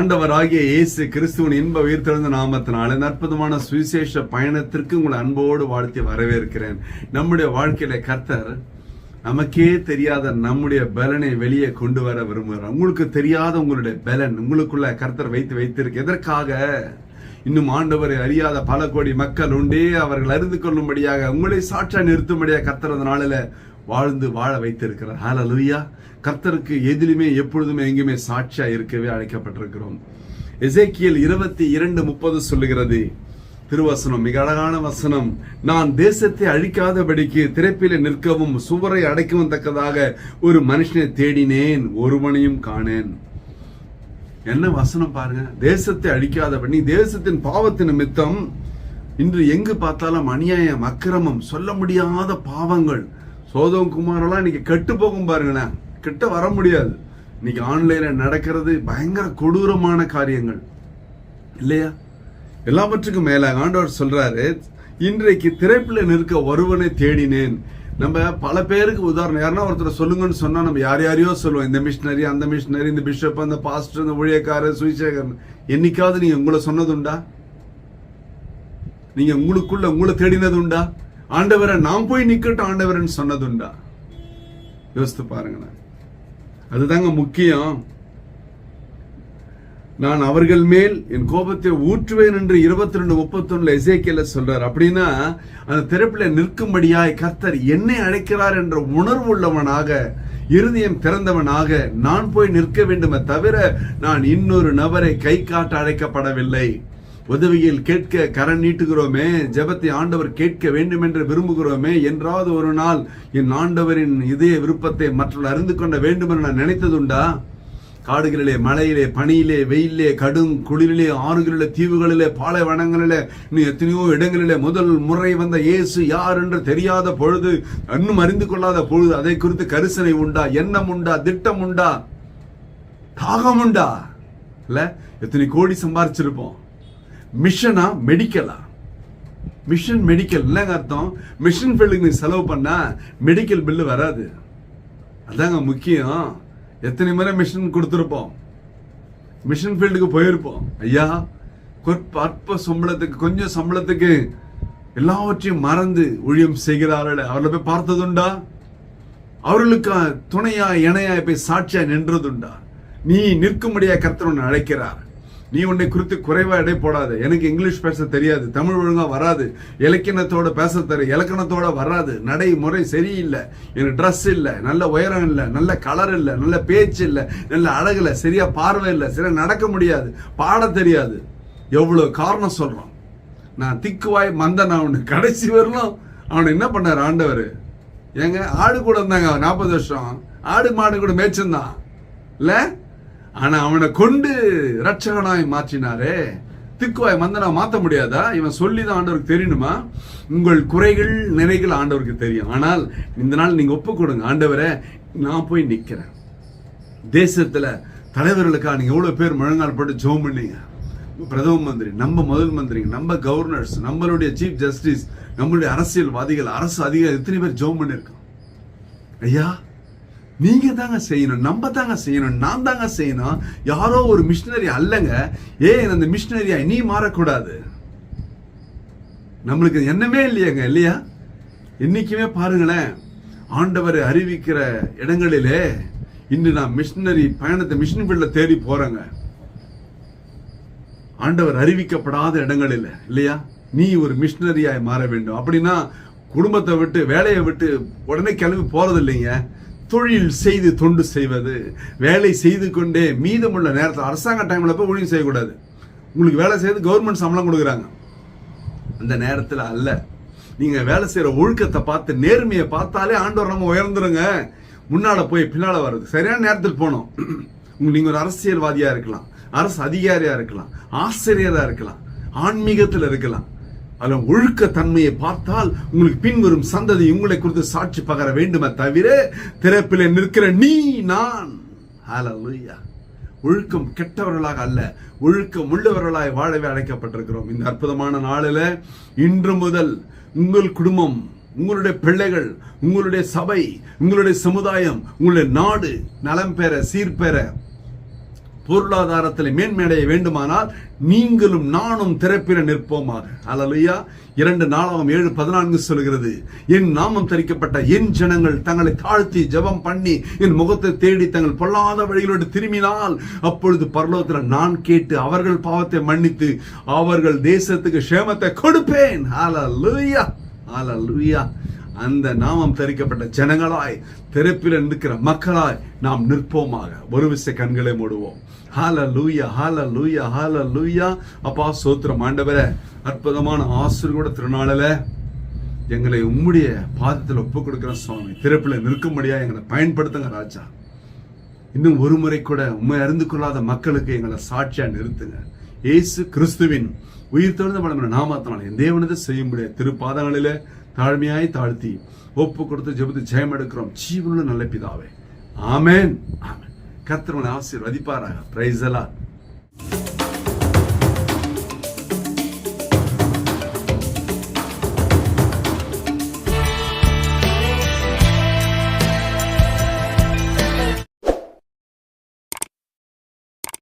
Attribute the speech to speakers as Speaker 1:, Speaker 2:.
Speaker 1: ஆண்டவராகிய இயேசு கிறிஸ்துவின் இன்ப உயிர்த்தெழுந்த நாமத்தினால் இந்த அற்புதமான சுவிசேஷ பயணத்திற்கு உங்களை அன்போடு வாழ்த்தி வரவேற்கிறேன். நம்முடைய வாழ்க்கையில கர்த்தர் நமக்கே தெரியாத நம்முடைய பலனை வெளியே கொண்டு வர விரும்புகிறார். உங்களுக்கு தெரியாத உங்களுடைய பலன் உங்களுக்குள்ள கர்த்தர் வைத்து வைத்திருக்கு எதற்காக? இன்னும் ஆண்டவரை அறியாத பல கோடி மக்கள் உண்டே அவர்கள் அறிந்து கொள்ளும்படியாக உங்களை சாற்றா நிறுத்தும்படியாக கர்த்தர் அந்த நாளில் வாழ்ந்து வாழ வைத்திருக்கிறார். ஹalleluya கர்த்தருக்கு எதிலுமே எப்பொழுதுமே எங்குமே சாட்சியா இருக்கவே அழைக்கப்பட்டிருக்கிறோம். எசேக்கியல் இருபத்தி இரண்டு முப்பது சொல்லுகிறது. திருவசனம் மிக அழகான வசனம். நான் தேசத்தை அழிக்காதபடிக்கு திறப்பிலே நிற்கவும் சுவரை அடைக்கவும் தக்கதாக ஒரு மனுஷனை தேடினேன் ஒருவனையும் காணேன். என்ன வசனம் பாருங்க. தேசத்தை அழிக்காதபடி தேசத்தின் பாவத்தின் நிமித்தம் இன்று எங்கு பார்த்தாலும் அநியாயம் அக்கிரமம் சொல்ல முடியாத பாவங்கள். சோதம் குமாரெல்லாம் இன்னைக்கு கெட்டு போகும் பாருங்களேன். கிட்ட வர முடியாது. இன்னைக்கு ஆன்லைன்ல நடக்கிறது பயங்கர கொடூரமான காரியங்கள். இல்லையா? எல்லாவற்றுக்கும் மேல ஆண்டவர் சொல்றாரு இன்றைக்கு திரைப்பில் நிற்க ஒருவனை தேடினேன். நம்ம பல பேருக்கு உதாரணம் யாருன்னா ஒருத்தர் சொல்லுங்கன்னு சொன்னா நம்ம யார் யாரையோ சொல்லுவோம். இந்த மிஷினரி அந்த மிஷினரி இந்த பிஷப் அந்த பாஸ்டர் இந்த ஊழியக்காரர் சுவிசேகர் என்னைக்காவது நீங்க உங்களை சொன்னதுண்டா நீங்க உங்களுக்குள்ள உங்களை தேடினது உண்டா? ஆண்டவரை நான் போய் நிக்கட்டும் ஆண்டவரன்னு சொன்னதுண்டா. யோசித்து பாருங்களேன். அதுதாங்க முக்கியம். நான் அவர்கள் மேல் என் கோபத்தை ஊற்றுவேன் என்று இருபத்தி ரெண்டு முப்பத்தொன்னுல எசேக்கியல சொல்றார். அப்படின்னா அந்த திறப்புல நிற்கும்படியாய் கர்த்தர் என்னை அழைக்கிறார் என்ற உணர்வு உள்ளவனாக இருதயம் திறந்தவனாக நான் போய் நிற்க வேண்டுமே தவிர நான் இன்னொரு நபரை கை காட்ட அழைக்கப்படவில்லை. உதவியில் கேட்க கரண் நீட்டுகிறோமே ஜெபத்தை ஆண்டவர் கேட்க வேண்டும் என்று விரும்புகிறோமே என்றாவது ஒரு நாள் என் ஆண்டவரின் இதய விருப்பத்தை மற்றவர்கள் அறிந்து கொள்ள வேண்டும் என்று நான் நினைத்ததுண்டா? காடுகளிலே மலையிலே பனியிலே வெயிலே கடும் குளிரிலே ஆறுகளிலே தீவுகளிலே பாலைவனங்களிலே இன்னும் எத்தனையோ இடங்களிலே முதல் முறை வந்த இயேசு யார் என்று தெரியாத பொழுது இன்னும் அறிந்து கொள்ளாத பொழுது அதை குறித்து கரிசனை உண்டா எண்ணம் உண்டா திட்டம் உண்டா? தாகம் உண்டா? இல்ல எத்தனை கோடி சம்பாரிச்சிருப்போம். மிஷனா மெடிக்கலா? மிஷன் மெடிக்கல் இல்லைங்க அர்த்தம்? மிஷன் ஃபீல்டுக்கு நீ செலவு பண்ணா மெடிக்கல் பில்லு வராது. அதாங்க முக்கியம். எத்தனை முறை மிஷன் கொடுத்துருப்போம். மிஷன் ஃபீல்டுக்கு போயிருப்போம். ஐயா அற்ப சம்பளத்துக்கு கொஞ்சம் சம்பளத்துக்கு எல்லாவற்றையும் மறந்து ஊழியம் செய்கிறார்கள். அவர்களை போய் பார்த்ததுண்டா? அவர்களுக்கு துணையா இணையா போய் சாட்சியா நின்றதுண்டா? நீ நிற்கும்படியா கர்த்தர் அழைக்கிறார். நீ உன்னை குறித்து குறைவா எடை போடாது. எனக்கு இங்கிலீஷ் பேச தெரியாது. தமிழ் ஒழுங்கா வராது. இலக்கணத்தோட பேச தெரிய இலக்கணத்தோட வராது. நடைமுறை சரியில்லை. எனக்கு ட்ரெஸ் இல்லை. நல்ல உயரம் இல்லை. நல்ல கலர் இல்லை. நல்ல பேச்சு இல்லை. நல்ல அழகு இல்லை சரியா பார்வை இல்லை. சரியா நடக்க முடியாது. பாட தெரியாது. எவ்வளவு காரணம் சொல்கிறான் நான் திக்குவாய் மந்தன் அவனு. கடைசி வரலும். அவனை என்ன பண்ணார் ஆண்டவர்? ஏங்க ஆடு கூட இருந்தாங்க. நாற்பது வருஷம். ஆடு மாடு கூட மேய்ச்சிருந்தான். இல்லை? ஆனா அவனை கொண்டு ரட்சகனாய் மாற்றினாரே. திக்குவாய் மந்தனா மாத்த முடியாதா? இவன் சொல்லி தான் ஆண்டவருக்கு தெரியணுமா? உங்கள் குறைகள் நிறைகள் ஆண்டவருக்கு தெரியும். ஆனால் இந்த நாள் நீங்க ஒப்பு கொடுங்க. ஆண்டவரை நான் போய் நிக்கிறேன். தேசத்துல தலைவர்களுக்காக நீங்க எவ்வளவு பேர் முழங்கால் போட்டு ஜோம் பண்ணீங்க. பிரதம மந்திரி நம்ம முதல் மந்திரி நம்ம கவர்னர்ஸ் நம்மளுடைய சீஃப் ஜஸ்டிஸ் நம்மளுடைய அரசியல்வாதிகள் அரசு அதிகாரி எத்தனை பேர் ஜோம் பண்ணிருக்கோம் ஐயா நீங்க தாங்க செய்யணும் நம்ம தாங்க செய்யணும் நான் தாங்க செய்யணும். யாரோ ஒரு மிஷினரி அல்லங்க. ஏன் அந்த மிஷினரியா நீ மாறக்கூடாது? நம்மளுக்கு எண்ணமே இல்லையாங்க இல்லையா? என்னைக்குமே பாருங்களேன் ஆண்டவரை அறிவிக்கிற இடங்களிலே இன்று நான் மிஷினரி பயணத்தை மிஷின் ஃபீல்டில் தேடி போறேங்க. ஆண்டவர் அறிவிக்கப்படாத இடங்களில் இல்லையா? நீ ஒரு மிஷினரியாய் மாற வேண்டும். அப்படின்னா குடும்பத்தை விட்டு வேலையை விட்டு உடனே கிளம்பி போறது இல்லைங்க தொழில் செய்து தொண்டு செய்வது வேலை செய்து கொண்டே மீதமுள்ள நேரத்தில் அரசாங்க டைமில் போய் ஊழியம் செய்யக்கூடாது. உங்களுக்கு வேலை செய்து கவர்மெண்ட் சம்பளம் கொடுக்குறாங்க. அந்த நேரத்தில் அல்ல. நீங்கள் வேலை செய்கிற ஒழுக்கத்தை பார்த்து நேர்மையை பார்த்தாலே ஆண்டவர் நம்ம உயர்ந்துருங்க. முன்னால் போய் பின்னால் வர்றது. சரியான நேரத்தில் போனோம் நீங்கள் ஒரு அரசியல்வாதியாக இருக்கலாம். அரசு அதிகாரியாக இருக்கலாம். ஆசிரியராக இருக்கலாம். ஆன்மீகத்தில் இருக்கலாம். அதில் ஒழுக்க தன்மையை பார்த்தால் உங்களுக்கு பின்வரும் சந்ததி உங்களை குறித்து சாட்சி பகர வேண்டுமே தவிர திறப்பில் நிற்கிற நீ நான். ஹalleluya ஒழுக்கம் கெட்டவர்களாக அல்ல ஒழுக்கம் உள்ளவர்களாய் வாழவே அழைக்கப்பட்டிருக்கிறோம். இந்த அற்புதமான நாளில் இன்று முதல் உங்கள் குடும்பம் உங்களுடைய பிள்ளைகள் உங்களுடைய சபை உங்களுடைய சமுதாயம் உங்களுடைய நாடு நலம் பெற சீர்பெற பொருளாதாரத்தில் மேன்மையடைய வேண்டுமானால் நீங்களும் நானும் திறப்பில நிற்போமா அல்லலுயா இரண்டு நாளாம் ஏழு பதினான்கு சொல்கிறது. என் நாமம் தரிக்கப்பட்ட என் ஜனங்கள் தங்களை தாழ்த்தி ஜெபம் பண்ணி என் முகத்தை தேடி தங்கள் பொல்லாத வழிகளோடு திரும்பினால் அப்பொழுது பரலோகத்தில் நான் கேட்டு அவர்கள் பாவத்தை மன்னித்து அவர்கள் தேசத்துக்கு சேமத்தை கொடுப்பேன். ஹalleluya ஹalleluya அந்த நாமம் தரிக்கப்பட்ட ஜனங்களாய் தெருப்பில் நிற்கிற மக்களாய் நாம் நிற்போமாக. ஒரு விசை கண்களை மூடுவோம். ஹால லூயா ஹால லூயா ஹால லூயா அப்பா சோத்திரம் ஆண்டவரே அற்புதமான ஆசிரியரோட திருநாளில் எங்களை உம்முடைய பாதத்தில் ஒப்பு கொடுக்குற சுவாமி திறப்பில் நிற்கும்படியா எங்களை பயன்படுத்துங்க ராஜா. இன்னும் ஒரு முறை கூட உண்மை அறிந்து கொள்ளாத மக்களுக்கு எங்களை சாட்சியாக நிறுத்துங்க. இயேசு கிறிஸ்துவின் உயிர் தொழுந்த வளமான நாமத்தினால் என் தேவனதை செய்யும்படிய திருப்பாதங்களிலே தாழ்மையாய் தாழ்த்தி ஒப்பு கொடுத்து ஜெபத்து ஜெயம் எடுக்கிறோம். ஜீவனுள்ள நல்ல பிதாவே. ஆமேன். ஆமேன். கர்த்தர் உங்களை ஆசீர்வதிப்பாராக. பிரைஸ் எல்லாம்